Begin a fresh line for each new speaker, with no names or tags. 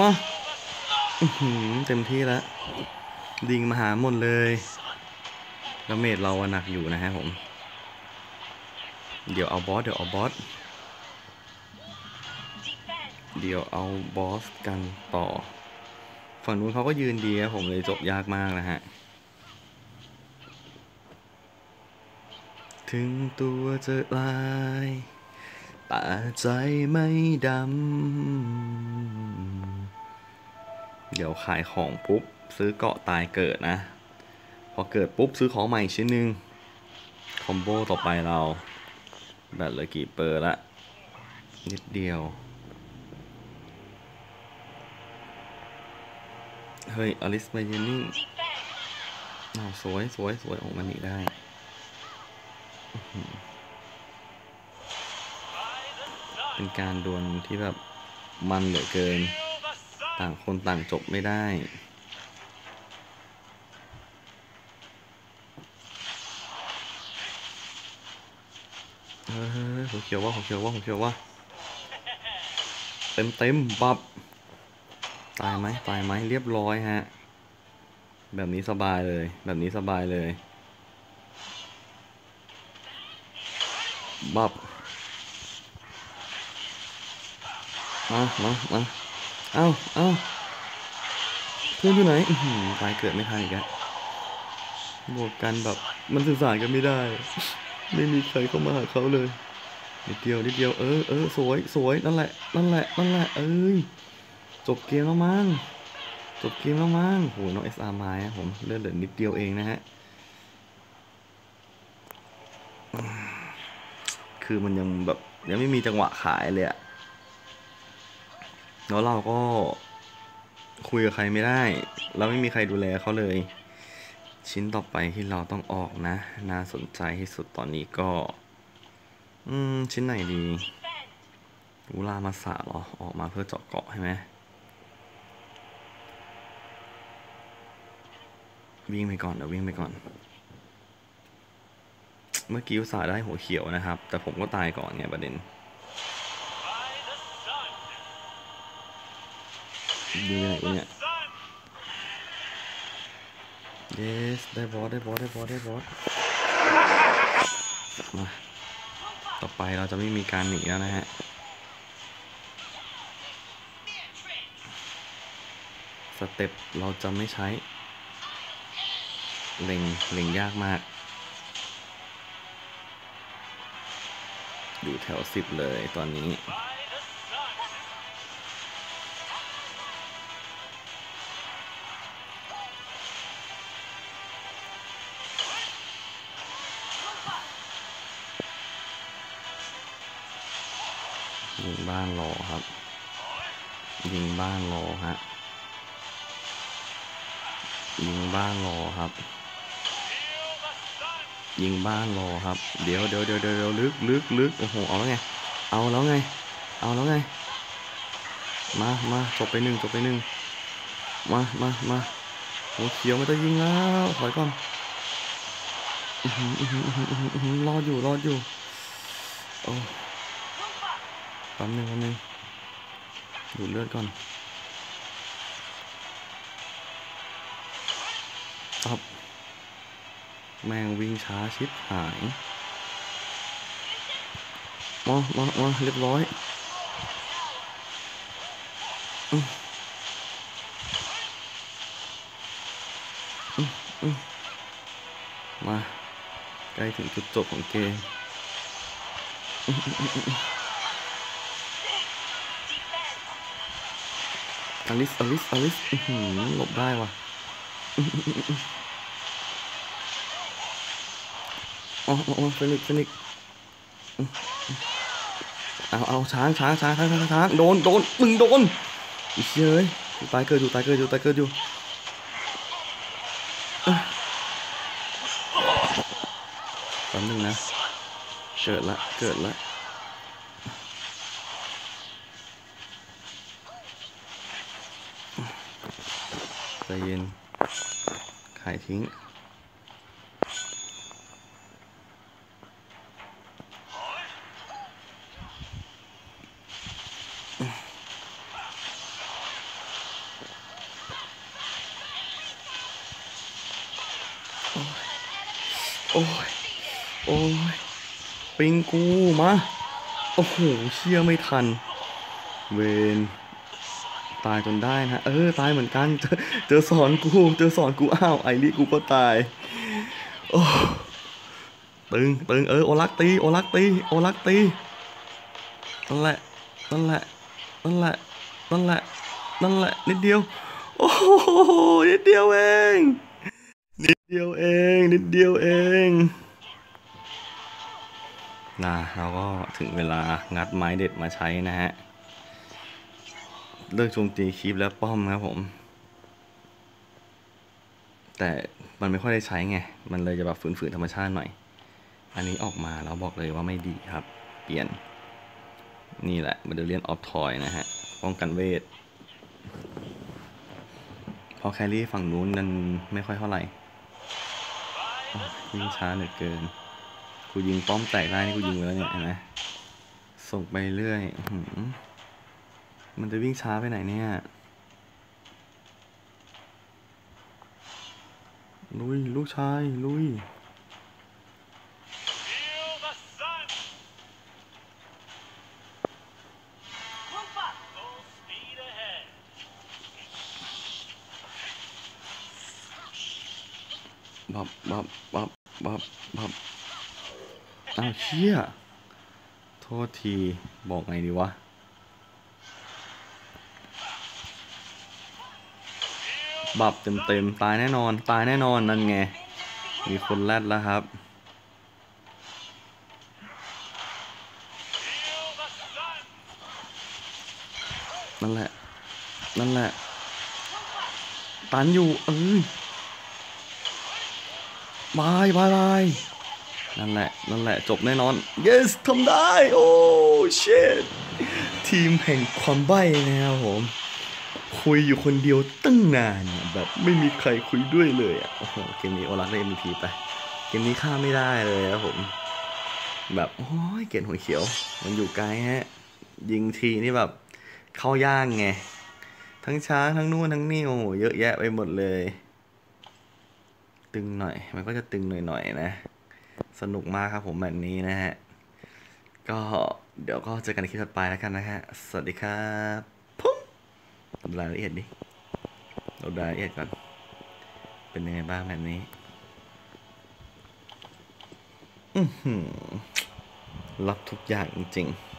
มาเต็มที่แล้วดิงมาหาหมดเลยแล้วเมดเราหนักอยู่นะฮะผม เดี๋ยวเอาบอส เดี๋ยวเอาบอส เดี๋ยวเอาบอสกันต่อ ฝั่งนู้นเขาก็ยืนดีครับผมเลยจบยากมากนะฮะ ถึงตัวจะลายแต่ใจไม่ดำ เดี๋ยวขายของปุ๊บ ซื้อเกาะตายเกิดนะ พอเกิดปุ๊บซื้อของใหม่ชิ้นหนึ่งคอมโบต่อไปเราแบตเหลือกี่เปอร์ละ นิดเดียว เฮ้ย อลิสมาเยนนิ่งอ้าวสวยสวยสวยออกมาหนีได้เป็นการดวลที่แบบมันเหลือเกิน ต่างคนต่างจบไม่ได้เฮ้ยหัวเขียวว่าหัวเขียวว่าหัวเขียวว่าเต็มเต็มบับ ตายไหมตายไหมเรียบร้อยฮะ แบบนี้สบายเลย แบบนี้สบายเลย บับ มามามา เอ้าเอ้าเพื่อนอยู่ไหนตายเกิดไม่ทันอีกแล้วบวกกันแบบมันสื่อสารกันไม่ได้ ไม่มีใครเข้ามาหาเขาเลยนิดเดียวนิดเดียวเออเออสวยสวยนั่นแหละนั่นแหละนั่นแหละเอ้ยจบเกมแล้วมั้งจบเกมแล้วมั้งโหน้องเอสอาร์มาผมเลือดเหลือนิดเดียวเองนะฮะคือมันยังแบบยังไม่มีจังหวะขายเลยอะ แล้วเราก็คุยกับใครไม่ได้ เราไม่มีใครดูแลเขาเลย ชิ้นต่อไปที่เราต้องออกนะ น่าสนใจที่สุดตอนนี้ก็ อืม ชิ้นไหนดีอุลามาสะหรอ ออกมาเพื่อเจาะเกาะใช่ไหมวิ่งไปก่อนเดี๋ยววิ่งไปก่อน เมื่อกี้อุตส่าห์ได้หัวเขียวนะครับ แต่ผมก็ตายก่อนไงประเด็น ดีไหนวะเนี่ย yes ได้บอสได้บอสได้บอสได้บอสมาต่อไปเราจะไม่มีการหนีแล้วนะฮะสเต็ปเราจะไม่ใช้เล็งเล็งยากมาก อยู่แถวสิบเลยตอนนี้ ยิงบ้านรอครับ ยิงบ้านรอฮะยิงบ้านรอครับ ยิงบ้านรอครับ เดี๋ยวเดี๋ยวเดี๋ยวเดี๋ยวลึกลึกลึกโอ้โหเอาแล้วไง เอาแล้วไง เอาแล้วไง มามาจบไปหนึ่งจบไปหนึ่งมามามาโอ้เขียวไมันจะยิงแล้วถอยก่อนอื้อหืออื้อหืออื้อหืออื้อหือรออยู่รออยู่โอ้ แป๊บนึงแป๊บนึงดูดเลือดก่อนตับแมงวิ่งช้าชิบหายมามามาเรียบร้อยอืมอืมอืมมา ใกล้ถึงจุดจบของเกม อืมอืมอืมอืมอลิส อลิส อลิสหลบได้ว่ะอ๋ออ๋อเฟนิกซ์เฟนิกเอาเอาช้างช้างช้างช้างช้างช้างโดนโดนมึงโดนอีเชยอยู่ตายเกิดอยู่ตายเกิดอยู่ตายเกิดอยู่เอ้ยแป๊บนึงนะ เกิดละ เกิดละ ใจเย็น ขายทิ้ง โอ้ย โอ้ย ปิงกูมา โอ้โห เชี่ยไม่ทัน เวน ตายจนได้นะ เออ ตายเหมือนกัน เจอเจอสอนกู เจอสอนกูอ้าวไอริกูก็ตาย โอ้ตึงตึงเออโอลักตีโอลักตีโอลักตีนั่นแหละนั่นแหละนั่นแหละนั่นแหละนั่นแหละนิดเดียว โอ้โหนิดเดียวเองนิดเดียวเองนิดเดียวเองนะเราก็ถึงเวลางัดไม้เด็ดมาใช้นะฮะ เลิกโจมตีคลิปแล้วป้อมครับผม แต่มันไม่ค่อยได้ใช้ไง มันเลยจะแบบฝืนๆธรรมชาติหน่อย อันนี้ออกมาแล้วบอกเลยว่าไม่ดีครับ เปลี่ยน นี่แหละมาดูเรียนออฟทอยนะฮะ ป้องกันเวท พอแครี่ฝั่งนู้นนั้นไม่ค่อยเท่าไหร่ยิงช้าเหลือเกิน กูยิงป้อมแตกได้นี่กูยิงไปแล้วเนี่ยเห็นไหมส่งไปเรื่อยอ มันจะวิ่งช้าไปไหนเนี่ยลุย ลูกชาย ลุย บับ บับ บับ บับ บับ อ้าวเชี่ย โทษที บอกไงดีวะ บับเต็มๆ ตายแน่นอน ตายแน่นอน นั่นไง มีคนแรดแล้วครับ นั่นแหละ นั่นแหละ ตันอยู่ เอ้ยบายบายบายนั่นแหละ นั่นแหละ จบแน่นอน yes ทำได้ โอ้ shit ทีมแห่งความใบ้นะครับผม คุยอยู่คนเดียวตั้งนานแบบไม่มีใครคุยด้วยเลยอะโอ้โหเกมนี้โอรักได้ MVP ไป เกมนี้ฆ่าไม่ได้เลยครับผม แบบโอ้ยเกณฑ์หัวเขียว มันอยู่ไกลฮะ ยิงทีนี่แบบ เข้าย่างไง ทั้งช้างทั้งนู่นทั้งนี่โอ้โหเยอะแยะไปหมดเลย ตึงหน่อย มันก็จะตึงหน่อยๆนะ สนุกมากครับผมแบบนี้นะฮะ ก็เดี๋ยวก็เจอกันในคลิปถัดไปแล้วกันนะฮะ สวัสดีครับ รายละเอียดดิเรารายละเอียดก่อน เป็นยังไงบ้างแบบนี้ อือหือรับทุกอย่างจริงๆ